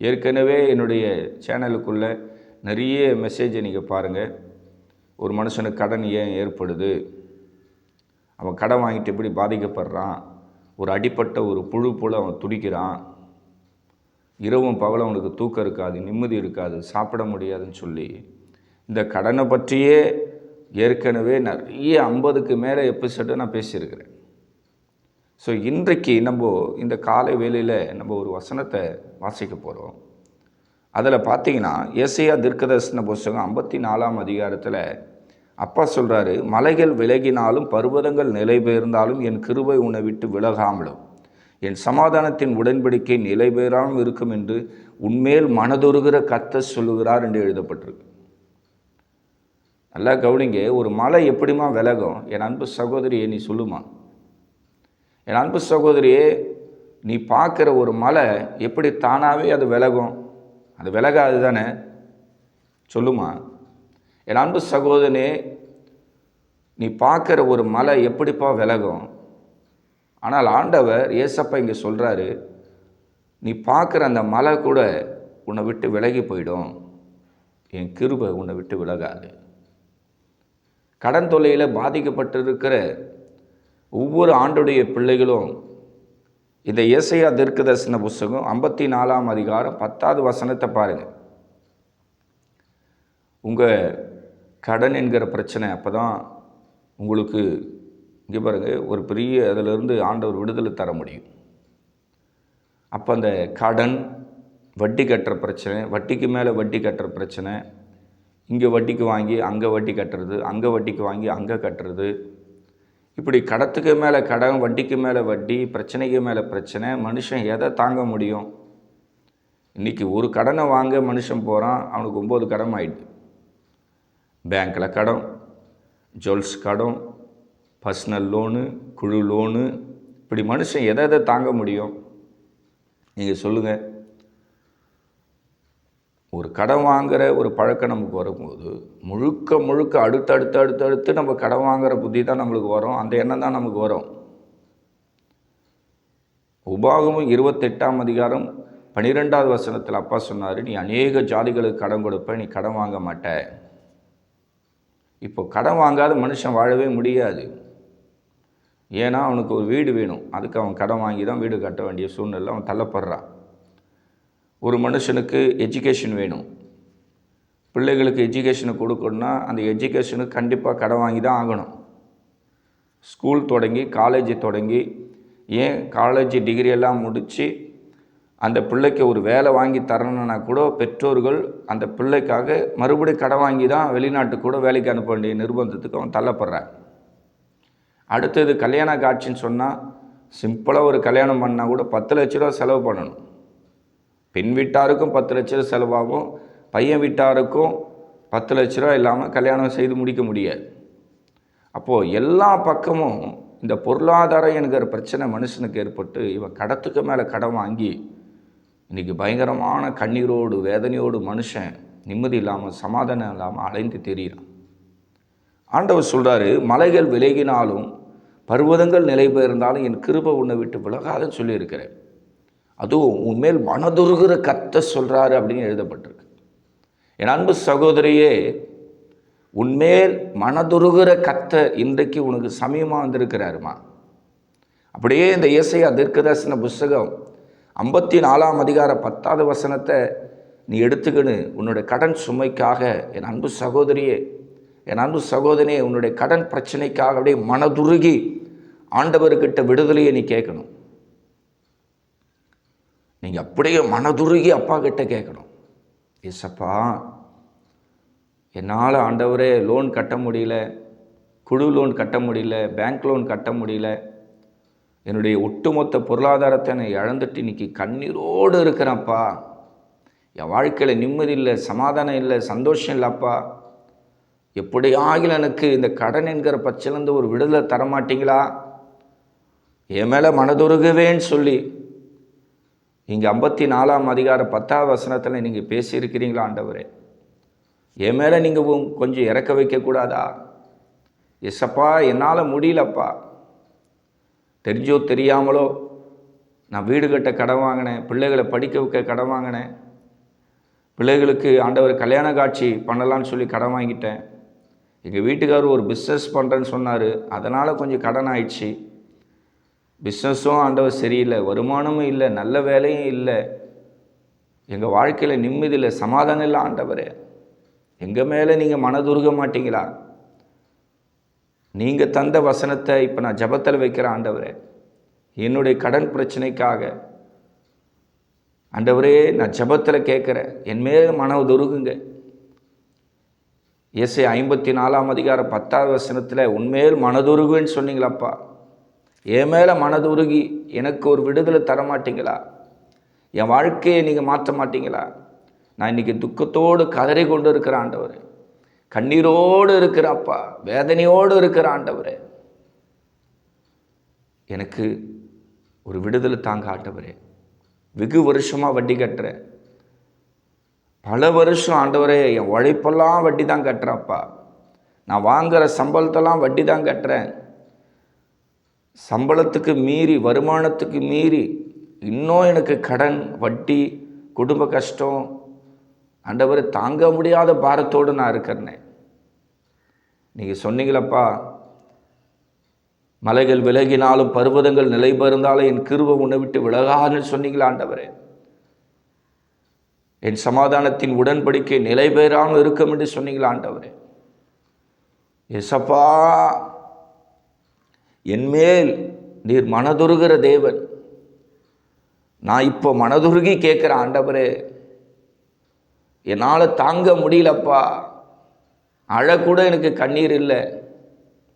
ஏற்கனவே என்னுடைய சேனலுக்குள்ளே நிறைய மெசேஜை நீங்கள் பாருங்கள் ஒரு மனுஷனுக்கு கடன் ஏன் ஏற்படுது? அவன் கடன் வாங்கிட்டு எப்படி பாதிக்கப்படுறான்? ஒரு அடிப்பட்ட ஒரு புழு போல் அவன் துடிக்கிறான். இரவும் பகலும் அவனுக்கு தூக்கம் இருக்காது நிம்மதி இருக்காது சாப்பிட முடியாதுன்னு சொல்லி. இந்த கடனை பற்றியே ஏற்கனவே நிறைய ஐம்பதுக்கு மேலே எபிசோடு நான் பேசியிருக்கிறேன். ஸோ இன்றைக்கு நம்ம இந்த காலை வேளையில் நம்ம ஒரு வசனத்தை வாசிக்க போகிறோம் அதில் பார்த்தீங்கன்னா ஏசையா தீர்க்கதர்சன புஸ்தகம் ஐம்பத்தி நாலாம் அதிகாரத்தில் அப்பா சொல்கிறாரு மலைகள் விலகினாலும் பர்வதங்கள் நிலை பெயர்ந்தாலும் என் கிருபை உன்னை விட்டு விலகாமலும். என் சமாதானத்தின் உடன்படிக்கை நிலை பெயராமல் இருக்கும் என்று உண்மேல் மனதொருகிற கத்த சொல்லுகிறார் என்று எழுதப்பட்டிருக்கு. நல்லா கவனிங்க ஒரு மலை எப்படிமா விலகும்? என் அன்பு சகோதரி நீ சொல்லுமா? என் அன்பு சகோதரியே நீ பார்க்குற ஒரு மலை எப்படி தானாகவே அது விலகும்? அது விலகாது தானே? சொல்லுமா? என் அன்பு சகோதரனே நீ பார்க்குற ஒரு மலை எப்படிப்பா விலகும்? ஆனால் ஆண்டவர் ஏசப்பா இங்கே சொல்கிறாரு நீ பார்க்குற அந்த மலை கூட உன்னை விட்டு விலகி போயிடும். என் கிருபை உன்னை விட்டு விலகாது. கடன் தொல்லையில் பாதிக்கப்பட்டிருக்கிற ஒவ்வொரு ஆண்டுடைய பிள்ளைகளும் இந்த இயேசையா தீர்க்கதரிசன புஸ்தகம் ஐம்பத்தி நாலாம் அதிகாரம் பத்தாவது வசனத்தை பாருங்கள் உங்கள் கடன் என்கிற பிரச்சனை அப்போ தான் உங்களுக்கு இங்கே பாருங்கள் ஒரு பெரிய அதிலிருந்து ஆண்டவர் விடுதலை தர முடியும். அப்போ அந்த கடன் வட்டி கட்டுற பிரச்சனை வட்டிக்கு மேலே வட்டி கட்டுற பிரச்சனை இங்கே வட்டிக்கு வாங்கி அங்கே வட்டி கட்டுறது அங்கே வட்டிக்கு வாங்கி அங்கே கட்டுறது இப்படி கடத்துக்கு மேலே கடன் வட்டிக்கு மேலே வட்டி பிரச்சனைக்கு மேலே பிரச்சனை மனுஷன் எதை தாங்க முடியும்? இன்றைக்கி ஒரு கடனை வாங்க மனுஷன் போகிறான் அவனுக்கு ஒம்பது கடன் ஆயிடுது. பேங்க்கில் கடன் ஜுவல்ஸ் கடன் பர்சனல் லோனு குழு லோனு இப்படி மனுஷன் எதை எதை தாங்க முடியும்? நீங்கள் சொல்லுங்கள் ஒரு கடன் வாங்குகிற ஒரு பழக்கம் நமக்கு வரும்போது முழுக்க முழுக்க அடுத்து அடுத்து அடுத்து அடுத்து நம்ம கடன் வாங்குகிற புத்தி தான் நம்மளுக்கு வரும். அந்த எண்ணம் தான் நமக்கு வரும். உபாகமும் இருபத்தெட்டாம் அதிகாரம் பன்னிரெண்டாவது வசனத்தில் அப்பா சொன்னார் நீ அநேக ஜாதிகளுக்கு கடன் கொடுப்ப நீ கடன் வாங்க மாட்ட. இப்போ கடன் வாங்காத மனுஷன் வாழவே முடியாது. ஏன்னா அவனுக்கு ஒரு வீடு வேணும். அதுக்கு அவன் கடன் வாங்கி தான் வீடு கட்ட வேண்டிய சூழ்நிலை அவன் தள்ளப்படுறான். ஒரு மனுஷனுக்கு எஜுகேஷன் வேணும். பிள்ளைகளுக்கு எஜுகேஷனை கொடுக்கணுன்னா அந்த எஜுகேஷனுக்கு கண்டிப்பாக கடன் வாங்கி தான் ஆகணும். ஸ்கூல் தொடங்கி காலேஜ் தொடங்கி ஏன் காலேஜ் டிகிரி எல்லாம் முடித்து அந்த பிள்ளைக்கு ஒரு வேலை வாங்கி தரணுன்னா கூட பெற்றோர்கள் அந்த பிள்ளைக்காக மறுபடியும் கடன் வாங்கி தான் வெளிநாட்டுக்கு கூட வேலைக்கு அனுப்ப வேண்டிய நிர்பந்தத்துக்கு அவன் தள்ளப்படுறான். அடுத்தது கல்யாண காட்சின்னு சொன்னால் சிம்பிளாக ஒரு கல்யாணம் பண்ணால் கூட பத்து லட்ச ரூபா செலவு பண்ணணும். பெண் வீட்டாருக்கும் பத்து லட்ச ரூபா செலவாகும். பையன் வீட்டாருக்கும் பத்து லட்ச ரூபா இல்லாமல் கல்யாணம் செய்து முடிக்க முடியாது. அப்போது எல்லா பக்கமும் இந்த பொருளாதாரம் என்கிற பிரச்சனை மனுஷனுக்கு ஏற்பட்டு இவன் கடத்துக்கு மேலே கடன் வாங்கி இன்றைக்கி பயங்கரமான கண்ணீரோடு வேதனையோடு மனுஷன் நிம்மதி இல்லாமல் சமாதானம் இல்லாமல் அலைந்து தெரியிறான். ஆண்டவர் சொல்கிறாரு மலைகள் விலகினாலும் பர்வதங்கள் நிலை பெயர்ந்தாலும் என் கிருபை உன்னை விட்டு விலகாதுன்னு சொல்லியிருக்கிறேன் அதுவும் உன்மேல் மனதுருகிற கத்த சொல்கிறாரு அப்படின்னு எழுதப்பட்டிருக்கு. என் அன்பு சகோதரியே உன்மேல் மனதுருகிற கத்த இன்றைக்கு உனக்கு சமயமாக வந்திருக்கிறாருமா? அப்படியே இந்த இயேசையா தீர்க்கதர்சன புஸ்தகம் ஐம்பத்தி நாலாம் அதிகார பத்தாவது வசனத்தை நீ எடுத்துக்கின்னு உன்னுடைய கடன் சுமைக்காக என் அன்பு சகோதரியே என் அன்பு சகோதரியே உன்னுடைய கடன் பிரச்சனைக்காக அப்படியே மனதுருகி ஆண்டவர்கிட்ட விடுதலையை நீ கேட்கணும். நீங்கள் அப்படியே மனதுருகி அப்பா கிட்ட கேட்கணும் எஸ்அப்பா என்னால் ஆண்டவரே லோன் கட்ட முடியல குழு லோன் கட்ட முடியல பேங்க் லோன் கட்ட முடியல. என்னுடைய ஒட்டுமொத்த பொருளாதாரத்தை நான் இழந்துட்டு இன்னைக்கு கண்ணீரோடு இருக்கிறேன்ப்பா. என் வாழ்க்கையில் நிம்மதி இல்லை சமாதானம் இல்லை சந்தோஷம் இல்லைப்பா. எப்படி ஆகில எனக்கு இந்த கடன் என்கிற பச்சிலேருந்து ஒரு விடுதலை தர மாட்டீங்களா என் மேலே மனதுருகவேன்னு சொல்லி இங்கே ஐம்பத்தி நாலாம் அதிகார பத்தாவது வசனத்தில் நீங்கள் பேசியிருக்கிறீங்களா ஆண்டவரே? என் மேலே நீங்கள் கொஞ்சம் இறக்க வைக்கக்கூடாதா? எஸ்ஸப்பா என்னால் முடியலப்பா. தெரிஞ்சோ தெரியாமலோ நான் வீடு கட்ட கடன் வாங்கினேன் பிள்ளைகளை படிக்க வைக்க கடன் வாங்கினேன். பிள்ளைகளுக்கு ஆண்டவர் கல்யாண காட்சி பண்ணலான்னு சொல்லி கடன் வாங்கிட்டேன். எங்கள் வீட்டுக்காரர் ஒரு பிஸ்னஸ் பண்ணுறேன்னு சொன்னார். அதனால் கொஞ்சம் கடன் ஆயிடுச்சு. பிஸ்னஸும் ஆண்டவர் சரியில்லை வருமானமும் இல்லை நல்ல வேலையும் இல்லை. எங்கள் வாழ்க்கையில் நிம்மதி இல்லை சமாதானம் இல்லை ஆண்டவர். எங்கள் மேலே நீங்கள் மனதுருக மாட்டீங்களா? நீங்கள் தந்த வசனத்தை இப்போ நான் ஜபத்தில் வைக்கிற ஆண்டவரே. என்னுடைய கடன் பிரச்சனைக்காக. ஆண்டவரே நான் ஜபத்தில் கேட்குறேன். என் மேல் மனதுருகுங்க. இயேசை ஐம்பத்தி நாலாம் அதிகாரம் பத்தாவது வசனத்தில் உண்மையில் மனதுருகுன்னு சொன்னீங்களப்பா. என் மேலே மனதுருகி எனக்கு ஒரு விடுதலை தர மாட்டீங்களா என் வாழ்க்கையை நீங்கள் மாற்ற மாட்டீங்களா? நான் இன்றைக்கி துக்கத்தோடு கதறி கொண்டு இருக்கிற ஆண்டவர். கண்ணீரோடு இருக்கிற அப்பா வேதனையோடு இருக்கிற ஆண்டவர். எனக்கு ஒரு விடுதலை தாங்க ஆண்டவரே. வெகு வருஷமாக வட்டி கட்டுறேன். பல வருஷம் ஆண்டவரே என் உழைப்பெல்லாம் வட்டி தான் கட்டுறேன்ப்பா நான் வாங்குகிற சம்பளத்தெல்லாம் வட்டி தான் கட்டுறேன். சம்பளத்துக்கு மீறி வருமானத்துக்கு மீறி இன்னும் எனக்கு கடன் வட்டி குடும்ப கஷ்டம் ஆண்டவர் தாங்க முடியாத பாரத்தோடு நான் இருக்கிறேனே. நீங்கள் சொன்னீங்களப்பா மலைகள் விலகினாலும் பர்வதங்கள் நிலை பெருந்தாலும் என் கிருப உன்னை விட்டு விலகாதுன்னு சொன்னீங்களா ஆண்டவரே? என் சமாதானத்தின் உடன்படிக்கை நிலை பெறாமல் இருக்கும் என்று சொன்னீங்களா ஆண்டவரே? எசப்பா என்மேல் நீர் மனதுருகிற தேவன். நான் இப்போ மனதுருகி கேட்குற ஆண்டவரே என்னால் தாங்க முடியலப்பா. அழக்கூட எனக்கு கண்ணீர் இல்லை.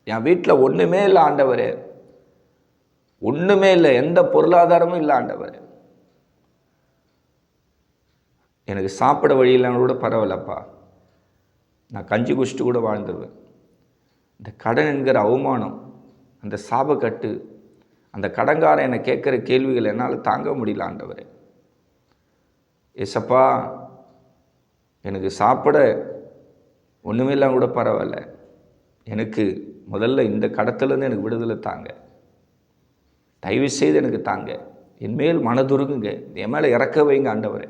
என் வீட்டில் ஒன்றுமே இல்லை ஆண்டவரே. ஒன்றுமே இல்லை. எந்த பொருளாதாரமும் இல்லை ஆண்டவரே. எனக்கு சாப்பிட வழி இல்லைன்னு கூட பரவாயில்லப்பா. நான் கஞ்சி குஷ்டு கூட வாழ்ந்துருவேன். இந்த கடன் என்கிற அவமானம் அந்த சாபக்கட்டு அந்த கடங்காரன் என்னை கேட்குற கேள்விகள் என்னால் தாங்க முடியல ஆண்டவரே. ஏசப்பா எனக்கு சாப்பிட ஒன்றுமே கூட பரவாயில்ல. எனக்கு முதல்ல இந்த கடத்துலேருந்து எனக்கு விடுதலை தாங்க. தயவு செய்து எனக்கு தாங்க. என் மேல் என் மேலே இறக்க வைங்க ஆண்டவரே.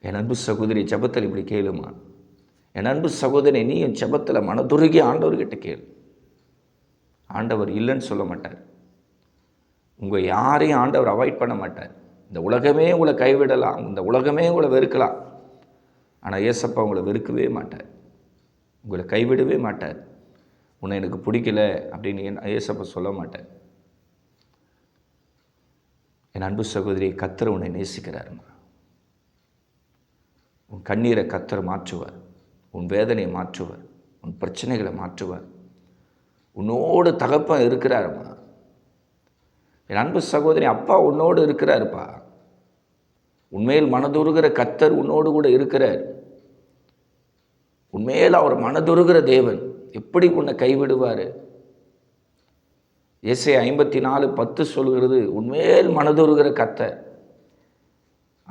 என் அன்பு சகோதரி ஜபத்தில் இப்படி கேளுமா? என் அன்பு சகோதரி நீ என் ஜபத்தில் மனதுருகி ஆண்டவர்கிட்ட கேளு. ஆண்டவர் இல்லைன்னு சொல்ல மாட்டார். உங்கள் யாரையும் ஆண்டவர் அவாய்ட் பண்ண மாட்டார். இந்த உலகமே உங்களை கைவிடலாம் இந்த உலகமே உங்களை வெறுக்கலாம். ஆனால் ஏசப்பா உங்களை வெறுக்கவே மாட்டார். உங்களை கைவிடவே மாட்டார். உன்னை எனக்கு பிடிக்கல அப்படின்னு ஏசப்பா சொல்ல மாட்டார். என் அன்பு சகோதரி கத்தர் உன்னை நேசிக்கிறாருமா? உன் கண்ணீரை கத்தர் மாற்றுவார். உன் வேதனையை மாற்றுவார். உன் பிரச்சனைகளை மாற்றுவார். உன்னோடு தகப்பன் இருக்கிறாருமா என் அன்பு சகோதரி அப்பா உன்னோடு இருக்கிறாருப்பா. உண்மையில் மனதுருகிற கத்தர் உன்னோடு கூட இருக்கிறார். உண்மையில் அவர் மனதுருகிற தேவன் எப்படி உன்னை கைவிடுவார்? இசை ஐம்பத்தி நாலு பத்து சொல்கிறது உண்மையில் மனதுருகிற கத்தர்.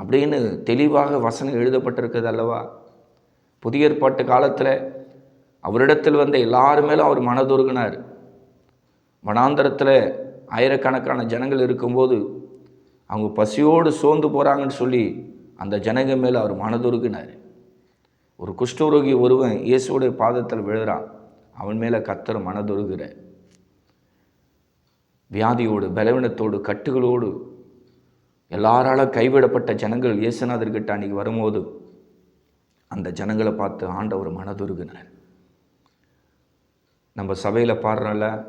அப்படின்னு தெளிவாக வசனம் எழுதப்பட்டிருக்குது அல்லவா? புதிய ஏற்பாட்டு காலத்தில் அவரிடத்தில் வந்த எல்லாருமேலும் அவர் மனதுருகினார். வனாந்தரத்தில் ஆயிரக்கணக்கான ஜனங்கள் இருக்கும்போது அவங்க பசியோடு சோர்ந்து போகிறாங்கன்னு சொல்லி அந்த ஜனங்க மேலே அவர் மனதுருகினார். ஒரு குஷ்டரோகி ஒருவன் இயேசுடைய பாதத்தில் விழுறான். அவன் மேலே கத்தர் மனதுருகிற வியாதியோடு பலவீனத்தோடு கட்டுகளோடு எல்லாரால் கைவிடப்பட்ட ஜனங்கள் இயேசுநாதர்கிட்ட அன்றைக்கி வரும்போது அந்த ஜனங்களை பார்த்து ஆண்டவர் மனதுருகினார். நம்ம சபையில் பாடுறோம்ல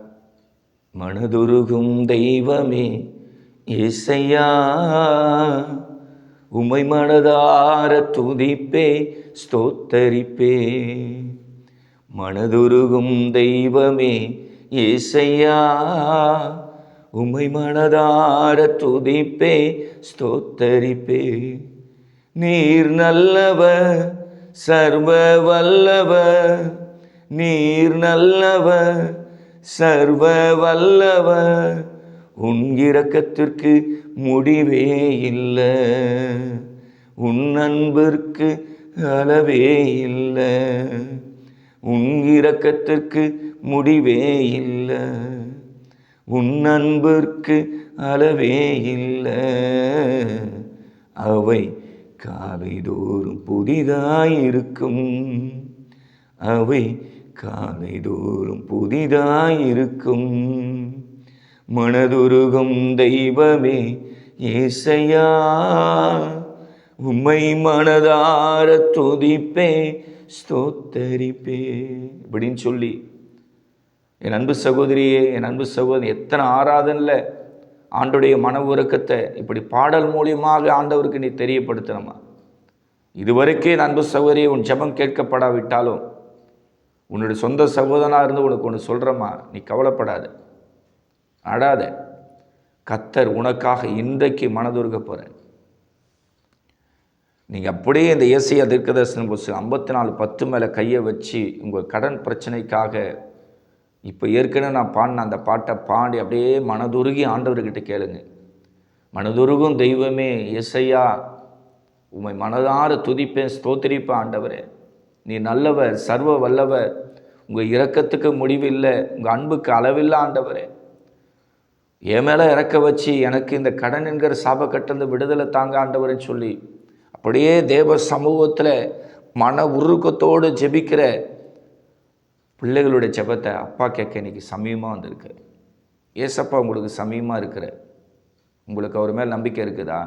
மனதுருகும் தெய்வமே இசையா உமை மனதார துதிப்பே ஸ்தோத்தரிப்பே. மனதுருகும் தெய்வமே இசையா உமை மனதார துதிப்பே ஸ்தோத்தரிப்பே. நீர் நல்லவர் சர்வ வல்லவர் நீர் நல்லவர் சர்வ வல்லவர். உன் இரக்கத்திற்கு முடிவே இல்லை. உன் அன்பிற்கு அளவே இல்லை. உன் இரக்கத்திற்கு முடிவே இல்லை. உன் அன்பிற்கு அளவே இல்லை. அவை காலைதோறும் புதிதாயிருக்கும். அவை காலைதோறும் புதிதாயிருக்கும். மனதுருகும் தெய்வமே ஏசையா உம்மை மனதார துதிப்பே ஸ்தோத்தரிப்பே. இப்படின்னு சொல்லி என் அன்பு சகோதரியே என் அன்பு சகோதரி எத்தனை ஆராதனில் ஆண்டுடைய மன உறக்கத்தை இப்படி பாடல் மூலியமாக ஆண்டவருக்கு நீ தெரியப்படுத்தணுமா? இதுவரைக்கே என் அன்பு சகோதரியை உன் ஜெபம் கேட்கப்படாவிட்டாலும் உன்னுடைய சொந்த சகோதரனாக இருந்து உனக்கு ஒன்று சொல்கிறேம்மா நீ கவலைப்படாத. அடாத. கத்தர் உனக்காக இன்றைக்கு மனதுருக போகிறேன் நீங்கள் அப்படியே இந்த ஏசியா தீர்க்கதர்சனம் புஸ்தகம் ஐம்பத்தி நாலு பத்து மேலே கையை வச்சு உங்கள் கடன் பிரச்சனைக்காக இப்போ ஏற்கனவே நான் பாடின அந்த பாட்டை பாடி அப்படியே மனதுருகி ஆண்டவர்கிட்ட கேளுங்க. மனதுருகும் தெய்வமே இசையா உண்மை மனதார துதிப்பேன் ஸ்தோத்திரிப்பேன் ஆண்டவரே. நீ நல்லவர் சர்வ வல்லவர். உங்கள் இரக்கத்துக்கு முடிவில்லை உங்கள் அன்புக்கு அளவில்லை ஆண்டவரே. என் மேலே இறக்க வச்சு எனக்கு இந்த கடன் என்கிற சாபக்கட்டிலிருந்து விடுதலை தாங்க ஆண்டவரேன்னு சொல்லி அப்படியே தேவ சமூகத்தில் மன உருக்கத்தோடு ஜெபிக்கிற பிள்ளைகளுடைய ஜெபத்தை அப்பா கேட்க இன்னைக்கு சமயமாக வந்திருக்கு ஏசப்பா உங்களுக்கு சமயமாக இருக்கிற உங்களுக்கு அவர் மேல் நம்பிக்கை இருக்குதா?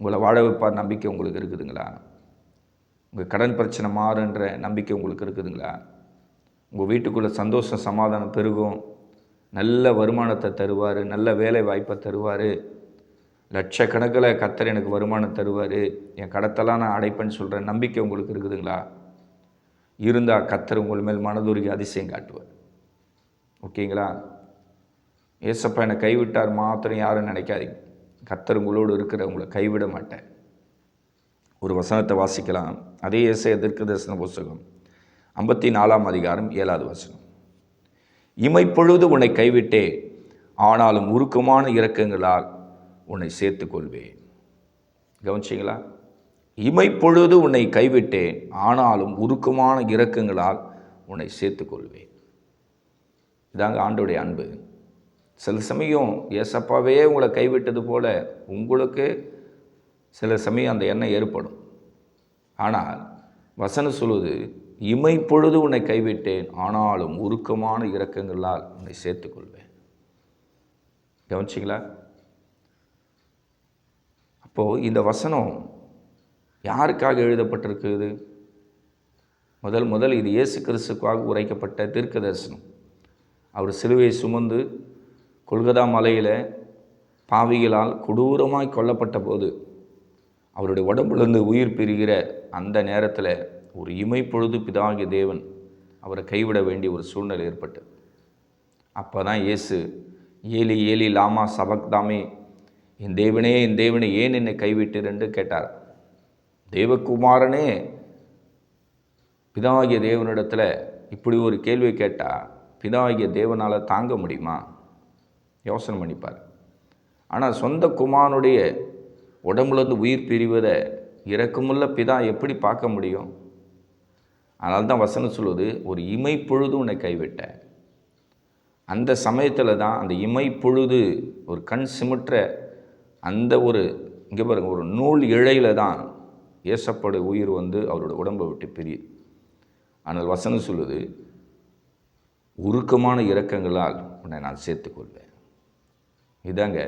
உங்களை வாழ வைப்பார் நம்பிக்கை உங்களுக்கு இருக்குதுங்களா? உங்கள் கடன் பிரச்சனை மாறுன்ற நம்பிக்கை உங்களுக்கு இருக்குதுங்களா? உங்கள் வீட்டுக்குள்ளே சந்தோஷம் சமாதானம் பெருகும். நல்ல வருமானத்தை தருவார் நல்ல வேலை வாய்ப்பை தருவார். லட்சக்கணக்கில் கத்தர் எனக்கு வருமானம் தருவார். என் கடத்தெல்லாம் நான் அடைப்பேன்னு சொல்கிற நம்பிக்கை உங்களுக்கு இருக்குதுங்களா? இருந்தால் கத்தர் உங்கள் மேல் மனதுருகி அதிசயம் காட்டுவார். ஓகேங்களா? ஏசப்பா என்னை கைவிட்டார் மாத்திரம் யாரும் நினைக்காதீங்க. கத்தர் உங்களோடு இருக்கிற உங்களை கைவிட மாட்டேன் ஒரு வசனத்தை வாசிக்கலாம். அதே இசை எதிர்க்கு தரிசன புஸ்தகம் ஐம்பத்தி நாலாம் அதிகாரம் ஏழாவது வசனம். இமைப்பொழுது உன்னை கைவிட்டே ஆனாலும் உருக்கமான இறக்கங்களால் உன்னை சேர்த்து கொள்வேன் கவனிச்சிங்களா இமைப்பொழுது உன்னை கைவிட்டேன் ஆனாலும் உருக்கமான இறக்கங்களால் உன்னை சேர்த்து கொள்வேன் இதாங்க ஆண்டுடைய அன்பு. சில சமயம் ஏசப்பாவே உங்களை கைவிட்டது போல உங்களுக்கு சில சமயம் அந்த எண்ணம் ஏற்படும். ஆனால் வசனம் சொல்லுவது இமைப்பொழுது உன்னை கைவிட்டேன் ஆனாலும் உருக்கமான இரக்கங்களால் உன்னை சேர்த்துக்கொள்வேன் கவனிச்சிங்களா? அப்போது இந்த வசனம் யாருக்காக எழுதப்பட்டிருக்குது முதல் முதல் இது இயேசு கிறிஸ்துக்காக உரைக்கப்பட்ட தீர்க்க தரிசனம் அவர் சிலுவையை சுமந்து கொல்கதா மலையில் பாவிகளால் கொடூரமாய் கொல்லப்பட்ட போது அவருடைய உடம்புலேருந்து உயிர் பிரிகிற அந்த நேரத்தில் ஒரு இமைப்பொழுது பிதாகிய தேவன் அவரை கைவிட வேண்டிய ஒரு சூழ்நிலை ஏற்பட்டு. அப்போ தான் இயேசு ஏலி ஏலி லாமா சபக்தாமே என் தேவனே என் தேவனை ஏன் என்னை கைவிட்டீர்? என்று கேட்டார். தேவகுமாரனே பிதாகிய தேவனிடத்தில் இப்படி ஒரு கேள்வி கேட்டால் பிதாகிய தேவனால் தாங்க முடியுமா? யோசனை பண்ணிப்பார். ஆனால் சொந்த குமாரனுடைய உடம்புலேருந்து உயிர் பிரிவதை இறக்கமுள்ள பிதா எப்படி பார்க்க முடியும்? அதனால தான் வசனம் சொல்லுவது ஒரு இமை பொழுது உன்னை கைவிட்டேன் அந்த சமயத்தில் தான் அந்த இமை பொழுது ஒரு கண் சிமிற்ற அந்த ஒரு இங்கே பாருங்க ஒரு நூல் இழையில தான் ஏசப்படு உயிர் வந்து அவரோட உடம்பை விட்டு பிரியுது ஆனால் வசனம் சொல்லுது உருக்கமான இறக்கங்களால் உன்னை நான் சேர்த்துக்கொள்வேன். இதாங்க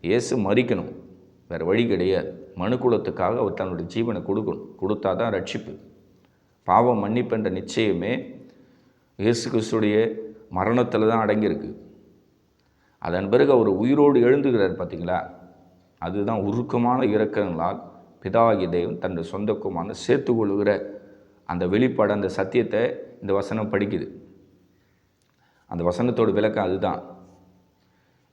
இயேசு மறிக்கணும் வேறு வழி கிடையாது. மனுக்குலத்துக்காக அவர் தன்னுடைய ஜீவனை கொடுக்கணும். கொடுத்தா தான் ரட்சிப்பு. பாவம் மன்னிப்புன்ற நிச்சயமே இயேசு கிறிஸ்துடைய மரணத்தில் தான் அடங்கியிருக்கு. அதன் பிறகு அவர் உயிரோடு எழுந்துகிறார் பார்த்தீங்களா அதுதான் உருக்கமான இரக்கங்களால் பிதாகிய தெய்வம் தன்னுடைய சொந்த குமாரனை சேர்த்து கொள்கிற அந்த வெளிப்பாடு அந்த சத்தியத்தை இந்த வசனம் படிக்குது. அந்த வசனத்தோட விளக்கம் அதுதான்.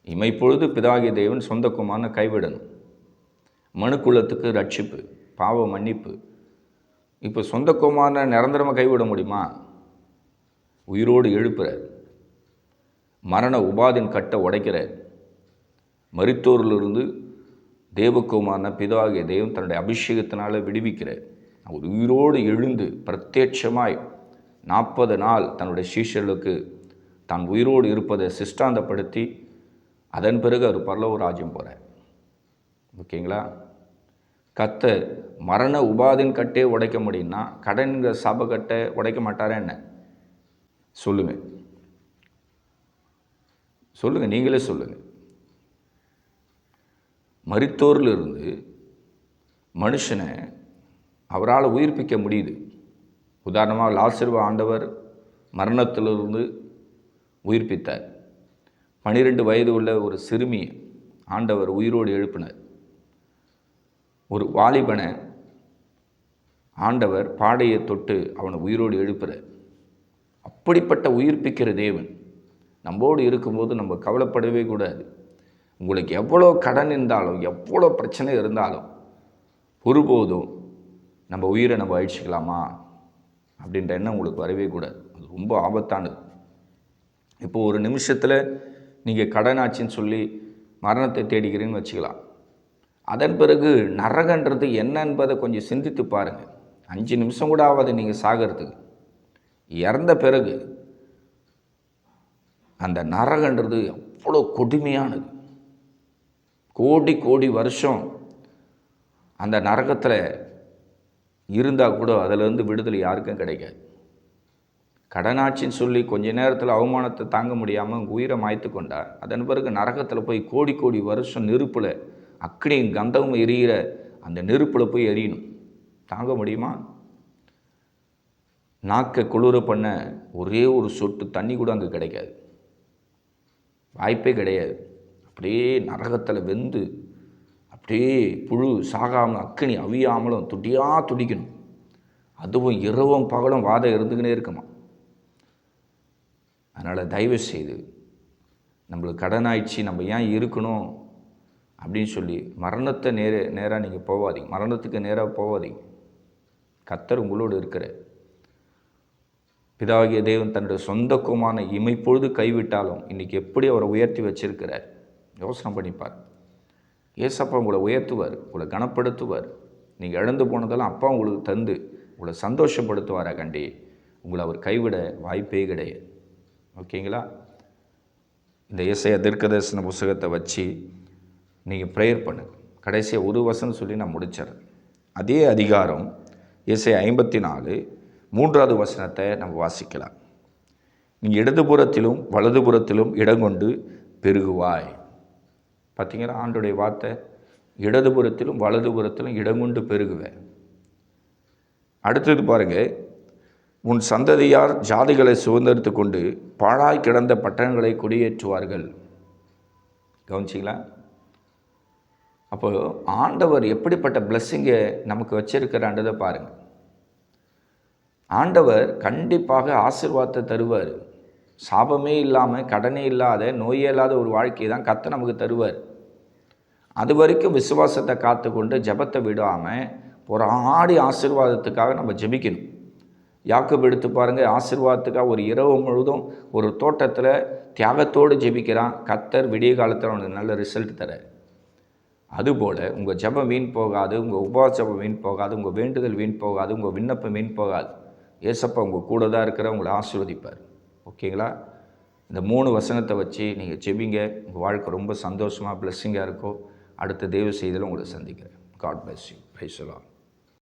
இமைப்பொழுது பிதாகிய தேவன் சொந்த குமாரனை கைவிடணும். மனுக்குலத்துக்கு ரட்சிப்பு பாவ மன்னிப்பு. இப்போ சொந்த குமாரனை நிரந்தரமாக கைவிட முடியுமா? உயிரோடு எழுப்புறார். மரண உபாதின் கட்டை உடைக்கிறார். மருத்தோரிலிருந்து தேவகுமாரனை பிதாகிய தெய்வம் தன்னுடைய அபிஷேகத்தினால் விடுவிக்கிறார். அவர் உயிரோடு எழுந்து பிரத்யட்சமாய் நாற்பது நாள் தன்னுடைய சீஷர்களுக்கு தான் உயிரோடு இருப்பதை சிஷ்டாந்தப்படுத்தி அதன் பிறகு அவர் பல்லவ ராஜ்யம் போகிறார் ஓகேங்களா? கத்த மரண உபாதின் கட்டே உடைக்க முடியும்னா கடன்கிற சபக்கட்டை உடைக்க மாட்டாரா என்ன? சொல்லுங்க. சொல்லுங்க நீங்களே சொல்லுங்க. மரித்தோரில் இருந்து மனுஷனை அவரால் உயிர்ப்பிக்க முடியுது. உதாரணமாக லாசிர்வ ஆண்டவர் மரணத்திலிருந்து உயிர்ப்பித்தார். பனிரெண்டு வயது உள்ள ஒரு சிறுமியை ஆண்டவர் உயிரோடு எழுப்பினார். ஒரு வாலிபனை ஆண்டவர் பாடையை தொட்டு அவனை உயிரோடு எழுப்புற. அப்படிப்பட்ட உயிர்ப்பிக்கிற தேவன் நம்மோடு இருக்கும்போது நம்ம கவலைப்படவே கூடாது. உங்களுக்கு எவ்வளோ கடன் இருந்தாலும் எவ்வளோ பிரச்சனை இருந்தாலும் ஒருபோதும் நம்ம உயிரை நம்ம அழிச்சிக்கலாமா? அப்படின்ற எண்ணம் உங்களுக்கு வரவே கூடாது. அது ரொம்ப ஆபத்தானது. இப்போ ஒரு நிமிஷத்தில் நீங்கள் கடனாச்சின்னு சொல்லி மரணத்தை தேடிக்கிறீன்னு வச்சுக்கலாம். அதன் பிறகு நரகன்றது என்ன என்பதை கொஞ்சம் சிந்தித்து பாருங்கள் அஞ்சு நிமிஷம் கூட ஆகாது நீங்கள் சாகிறதுக்கு. இறந்த பிறகு அந்த நரகன்றது அவ்வளோ கொடுமையானது. கோடி கோடி வருஷம் அந்த நரகத்தில் இருந்தால் கூட அதிலிருந்து விடுதலை யாருக்கும் கிடைக்காது. கடனாட்சின்னு சொல்லி கொஞ்ச நேரத்தில் அவமானத்தை தாங்க முடியாமல் உயிரை மாய்த்து கொண்டார். அதன் பிறகு நரகத்தில் போய் கோடி கோடி வருஷம் நெருப்பில் அக்னியும் கந்தமும் எரியிற அந்த நெருப்பில் போய் எரியணும். தாங்க முடியுமா? நாக்கை குளிர பண்ண ஒரே ஒரு சொட்டு தண்ணி கூட அங்கே கிடைக்காது. வாய்ப்பே கிடையாது. அப்படியே நரகத்தில் வெந்து அப்படியே புழு சாகாமல் அக்கினி அவியாமலும் துடியாக துடிக்கணும். அதுவும் இரவும் பகலும் வாதம் இருந்துக்கினே இருக்குமா? அதனால் தயவு செய்து நம்மளுக்கு கடன் ஆயிடுச்சு நம்ம ஏன் இருக்கணும்? அப்படின்னு சொல்லி மரணத்தை நேர நேராக நீங்கள் போகாதீங்க மரணத்துக்கு நேராக போகாதீங்க கத்தர் உங்களோடு இருக்கிற பிதாகிய தேவன் தன்னுடைய சொந்த குமான இமைப்பொழுது கைவிட்டாலும் இன்றைக்கி எப்படி அவரை உயர்த்தி வச்சிருக்கிறார்? யோசனை பண்ணிப்பார் ஏசப்பா உங்களை உயர்த்துவார் உங்களை கனப்படுத்துவார். நீங்கள் இழந்து போனதெல்லாம் அப்பா உங்களுக்கு தந்து உங்களை சந்தோஷப்படுத்துவாரா கண்டி உங்களை அவர் கைவிட வாய்ப்பே கிடையாது. ஓகேங்களா? இந்த இசைய தீர்க்கதர்சன புஸ்தகத்தை வச்சு நீங்கள் ப்ரேயர் பண்ணுங்க. கடைசியாக ஒரு வசனம் சொல்லி நான் முடிச்சிடறேன். அதே அதிகாரம் இசை ஐம்பத்தி நாலு மூன்றாவது வசனத்தை நம்ம வாசிக்கலாம். நீ இடதுபுறத்திலும் வலதுபுறத்திலும் இடங்கொண்டு பெருகுவாய். பார்த்தீங்கன்னா ஆண்டுடைய வார்த்தை இடதுபுறத்திலும் வலதுபுறத்திலும் இடங்கொண்டு பெருகுவேன் அடுத்தது பாருங்கள் உன் சந்ததியார் ஜாதிகளை சுதந்திரத்து கொண்டு பாழாய் கிடந்த பட்டணங்களை குடியேற்றுவார்கள். கவனிச்சிங்களா? அப்போது ஆண்டவர் எப்படிப்பட்ட பிளஸ்ஸிங்கை நமக்கு வச்சிருக்கிறான்றதை பாருங்கள் ஆண்டவர் கண்டிப்பாக ஆசிர்வாதத்தை தருவார். சாபமே இல்லாமல் கடனே இல்லாத நோயே இல்லாத ஒரு வாழ்க்கையை தான் கத்தை நமக்கு தருவார். அது வரைக்கும் விசுவாசத்தை காத்து கொண்டு ஜபத்தை விடாமல் ஒரு ஆடி ஆசிர்வாதத்துக்காக நம்ம ஜெபிக்கணும். யாக்கப் எடுத்து பாருங்கள் ஆசிர்வாதத்துக்காக ஒரு இரவு முழுதும் ஒரு தோட்டத்தில் தியாகத்தோடு ஜெபிக்கிறான். கத்தர் விடிய காலத்தில் அவனுக்கு நல்ல ரிசல்ட் தர அதுபோல் உங்கள் ஜெபம் வீண் போகாது உங்கள் உபவாச ஜபம் வீண் போகாது உங்கள் வேண்டுதல் வீண் போகாது உங்கள் விண்ணப்பம் வீண் போகாது. ஏசப்பா உங்கள் கூட தான் இருக்கிற உங்களை ஆசீர்வதிப்பார். ஓகேங்களா? இந்த மூணு வசனத்தை வச்சு நீங்கள் ஜெபிங்க. உங்கள் வாழ்க்கை ரொம்ப சந்தோஷமாக ப்ளஸ்ஸிங்காக இருக்கும். அடுத்த தெய்வ செய்தியில் உங்களை சந்திக்கிறேன். God bless you price